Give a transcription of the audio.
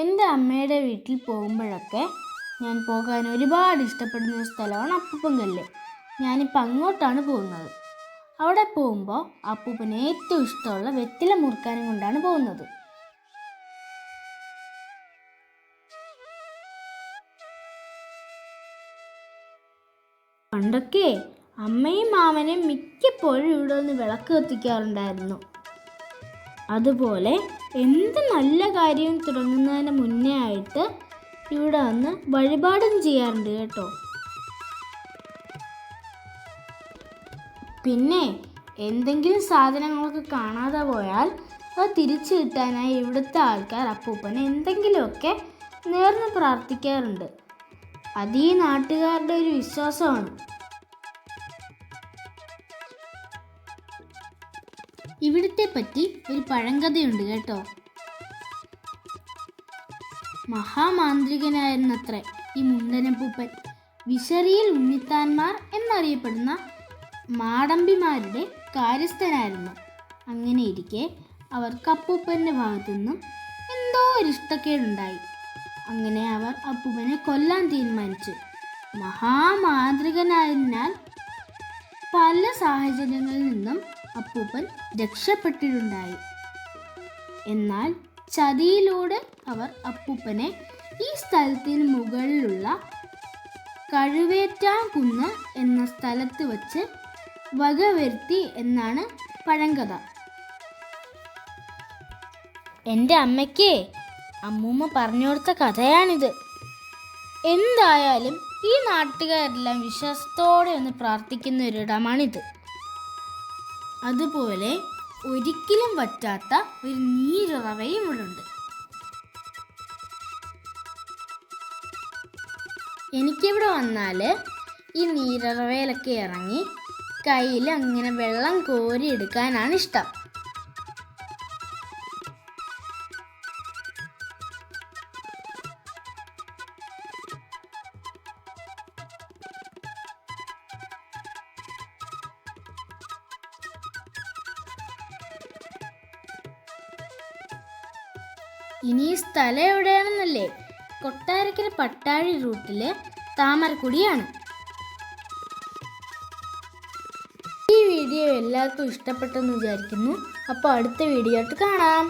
എന്റെ അമ്മയുടെ വീട്ടിൽ പോകുമ്പോഴൊക്കെ ഞാൻ പോകാൻ ഒരുപാട് ഇഷ്ടപ്പെടുന്ന സ്ഥലമാണ് അപ്പൂപ്പൻകല്ല് ഞാനിപ്പോൾ അങ്ങോട്ടാണ് പോകുന്നത്. അവിടെ പോകുമ്പോൾ അപ്പൂപ്പന് ഏറ്റവും ഇഷ്ടമുള്ള വെറ്റില മുറുക്കാനും കൊണ്ടാണ് പോകുന്നത്. പണ്ടൊക്കെ അമ്മയും മാമനും മിക്കപ്പോഴും ഇവിടെ ഒന്ന് വിളക്ക് കത്തിക്കാറുണ്ടായിരുന്നു. അതുപോലെ എന്ത് നല്ല കാര്യം തുടങ്ങുന്നതിന് മുന്നേ ആയിട്ട് ഇവിടെ വന്ന് വഴിപാടും ചെയ്യാറുണ്ട് കേട്ടോ. പിന്നെ എന്തെങ്കിലും സാധനങ്ങളൊക്കെ കാണാതെ പോയാൽ അത് തിരിച്ചു കിട്ടാനായി ഇവിടുത്തെ ആൾക്കാർ അപ്പൂപ്പനെ എന്തെങ്കിലുമൊക്കെ നേർന്ന് പ്രാർത്ഥിക്കാറുണ്ട്. അത് ഈ നാട്ടുകാരുടെ ഒരു വിശ്വാസമാണ്. ഇവിടുത്തെ പറ്റി ഒരു പഴങ്കഥയുണ്ട് കേട്ടോ. മഹാമാന്ത്രികനായിരുന്നത്രേ ഈ മുണ്ടനപ്പൂപ്പൻ. വിശറിയിൽ ഉണ്ണിത്താന്മാർ എന്നറിയപ്പെടുന്ന മാടമ്പിമാരുടെ കാര്യസ്ഥനായിരുന്നു. അങ്ങനെ ഇരിക്കെ കപ്പൂപ്പന്റെ ഭാഗത്തു നിന്നും എന്തോ ഒരു ഇഷ്ടക്കേടുണ്ടായി. അങ്ങനെ അവർ അപ്പൂപ്പനെ കൊല്ലാൻ തീരുമാനിച്ചു. മഹാമാന്ത്രികനായതിനാൽ പല സാഹചര്യങ്ങളിൽ നിന്നും അപ്പൂപ്പൻ രക്ഷപ്പെട്ടിട്ടുണ്ടായി. എന്നാൽ ചതിയിലൂടെ അവർ അപ്പൂപ്പനെ ഈ സ്ഥലത്തിന് മുകളിലുള്ള കഴുവേറ്റാംകുന്ന് എന്ന സ്ഥലത്ത് വച്ച് വകവരുത്തി എന്നാണ് പഴങ്കഥ. എന്റെ അമ്മയ്ക്ക് അമ്മൂമ്മ പറഞ്ഞു കൊടുത്ത കഥയാണിത്. എന്തായാലും ഈ നാട്ടുകാരെല്ലാം വിശ്വാസത്തോടെ ഒന്ന് പ്രാർത്ഥിക്കുന്ന ഒരിടമാണിത്. അതുപോലെ ഒരിക്കലും വറ്റാത്ത ഒരു നീരുറവയും ഇവിടെ ഉണ്ട് എനിക്കിവിടെ വന്നാൽ ഈ നീരുറവയിലൊക്കെ ഇറങ്ങി കയ്യിൽ അങ്ങനെ വെള്ളം കോരി എടുക്കാനാണ് ഇഷ്ടം. ഇനി ഈ സ്ഥലം എവിടെയാണെന്നല്ലേ? കൊട്ടാരക്കര പട്ടാഴി റൂട്ടിലെ താമരക്കുടിയാണ്. ഈ വീഡിയോ എല്ലാവർക്കും ഇഷ്ടപ്പെട്ടെന്ന് വിചാരിക്കുന്നു. അപ്പോൾ അടുത്ത വീഡിയോ ആയിട്ട് കാണാം.